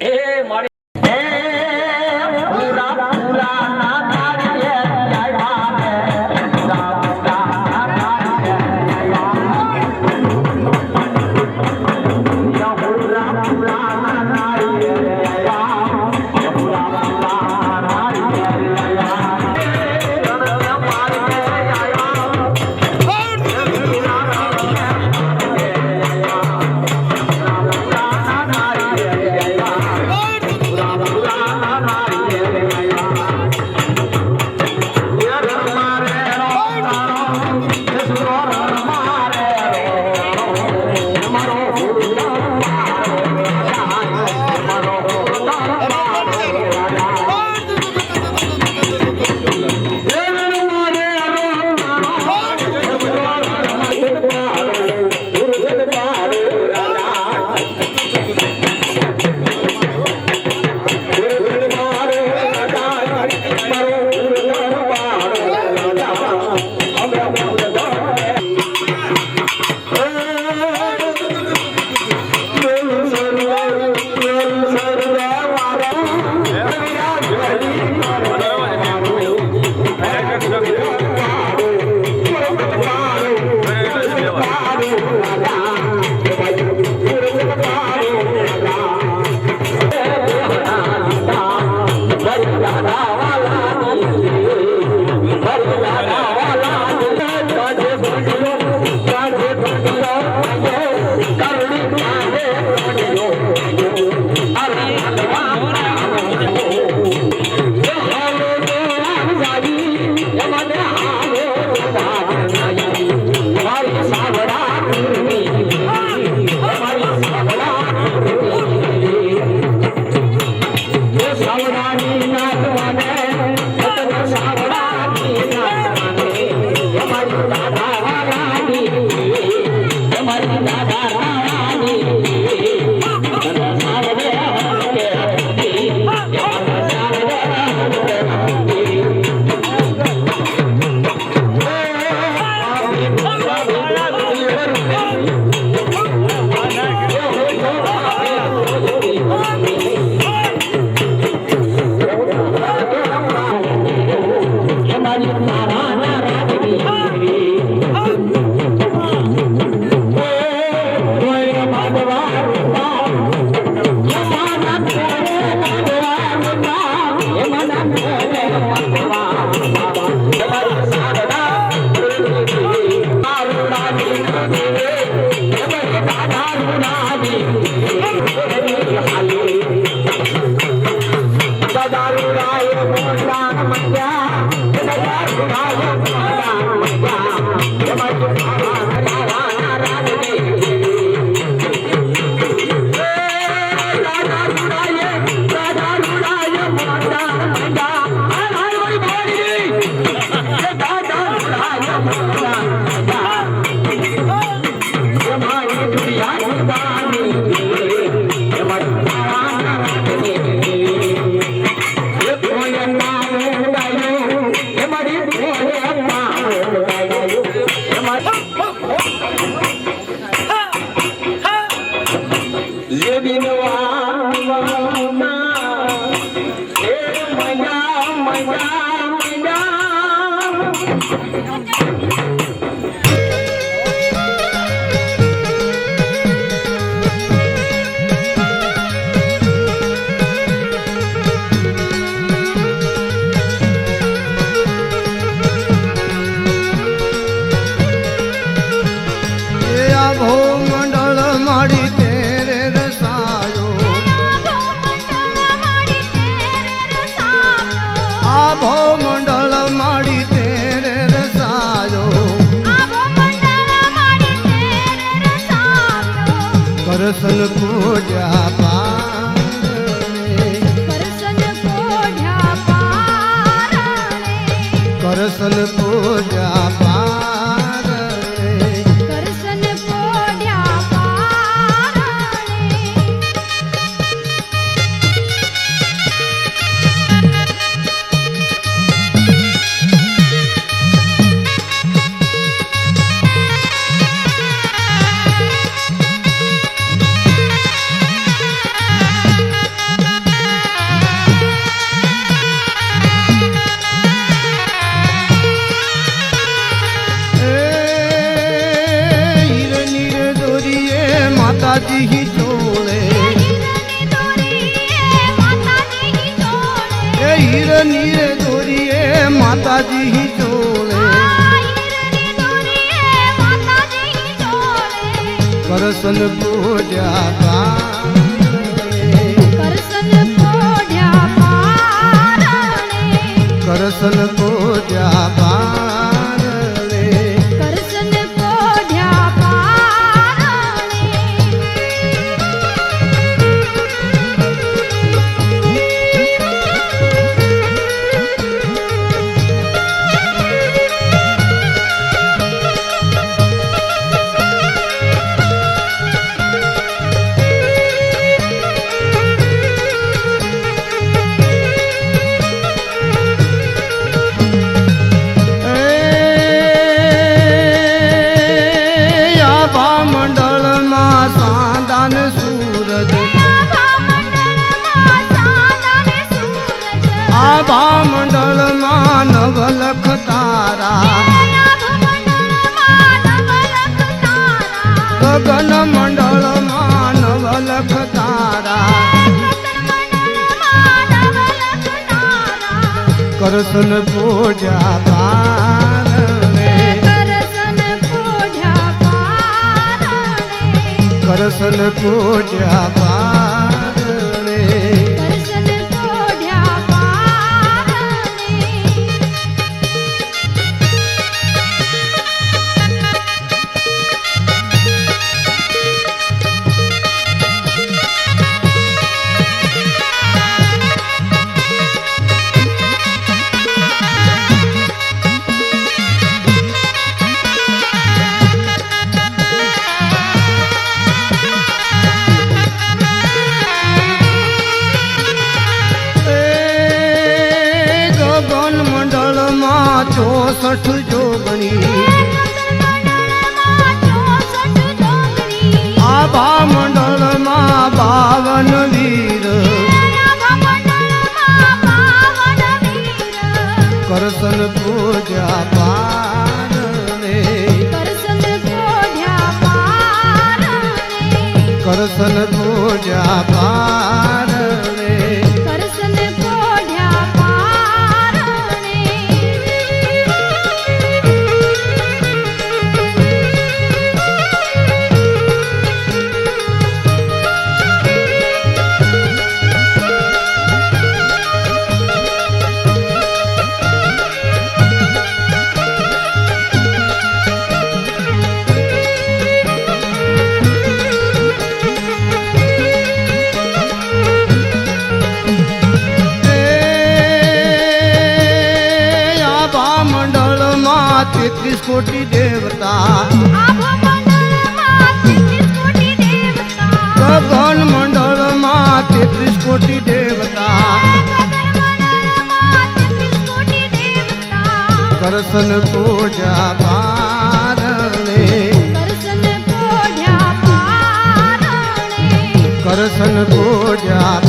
એ મારી Oh કરસન કોઢ્યા પારણે કરસન કોઢ્યા પારણે નીર દોરીએ માતાજી જોડે. કરસન પોડ્યા કરસન પોડ્યા ગગન મંડળમાં નવલખ તારા. કરસન પૂજા કરસન પૂજા ચોસઠ જોગણી. આભા મંડળમાં બાવન વીર. કરસન પૂજા પારણે. કરસન પૂજા પારણે. તેત્રીસ કોટી દેવતા. ગગન મંડળમાં તેત્રીસ કોટી દેવતા. કરસન પૂજા પારણે. કરસન પૂજા